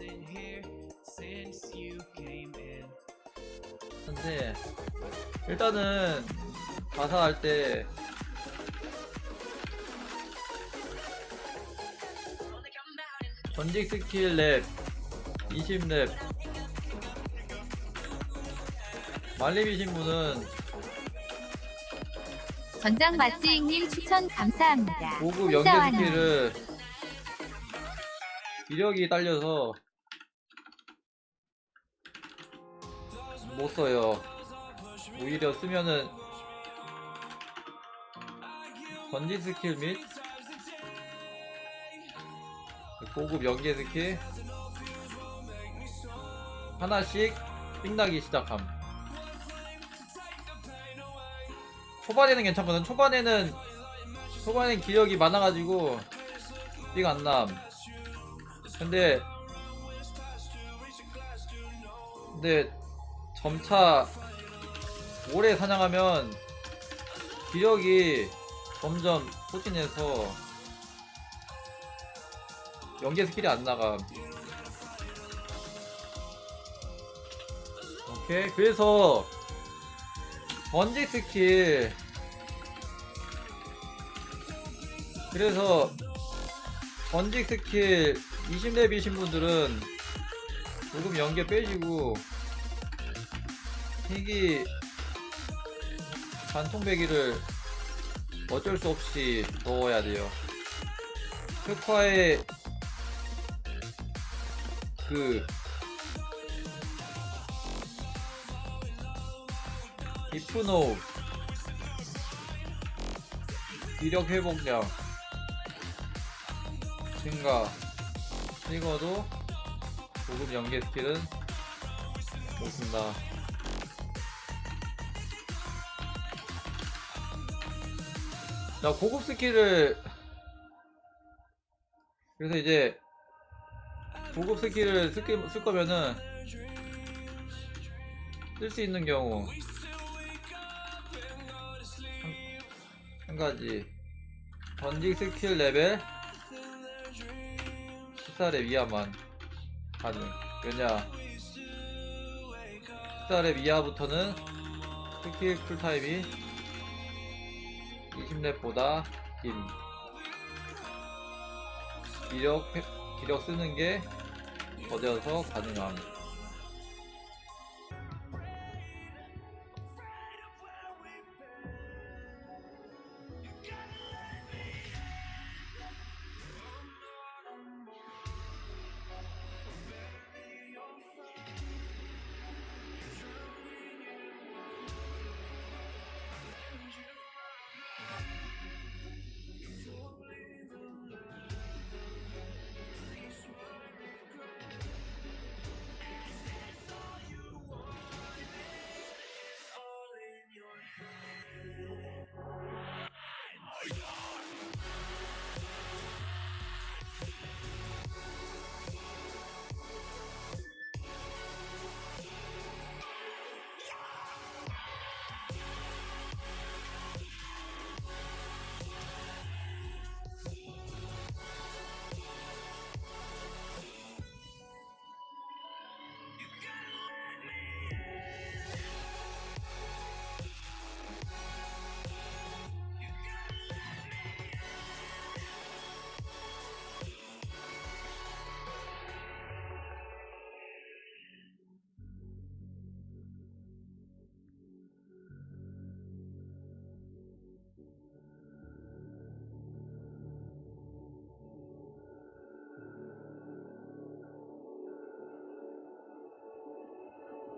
in here since you came in. 근데 일단은 가사 할 때 전직 스킬 랩 20랩 말림이신 분은 전장 맛지잉님 추천 감사합니다. 고급 혼자 연계 스킬을 기력이 딸려서 못 써요. 오히려 쓰면은 전지 스킬 및 고급 연계 스킬 하나씩 삥나기 시작함. 초반에는 괜찮거든. 초반에는 초반엔 기력이 많아가지고 삥 안 남. 근데 근데 점차 오래 사냥하면 기력이 점점 소진해서 연계 스킬이 안 나가. 오케이 그래서 번지 스킬 그래서 번직 스킬 20렙이신 분들은 조금 연계 빼시고 희귀 관통배기를 어쩔 수 없이 넣어야 돼요. 흑화의 그 디프노 기력 회복량 증가 찍어도 고급 연계 스킬은 못 쓴다. 자 고급 스킬을 그래서 이제 고급 스킬을 쓸, 게- 쓸 거면은 쓸 수 있는 경우 한, 한 가지. 전직 스킬 레벨 14렙 이하만 가능. 왜냐? 14렙 이하부터는 스킬 쿨타임이 20렙보다 긴. 기력, 회- 기력 쓰는 게 더뎌서 가능함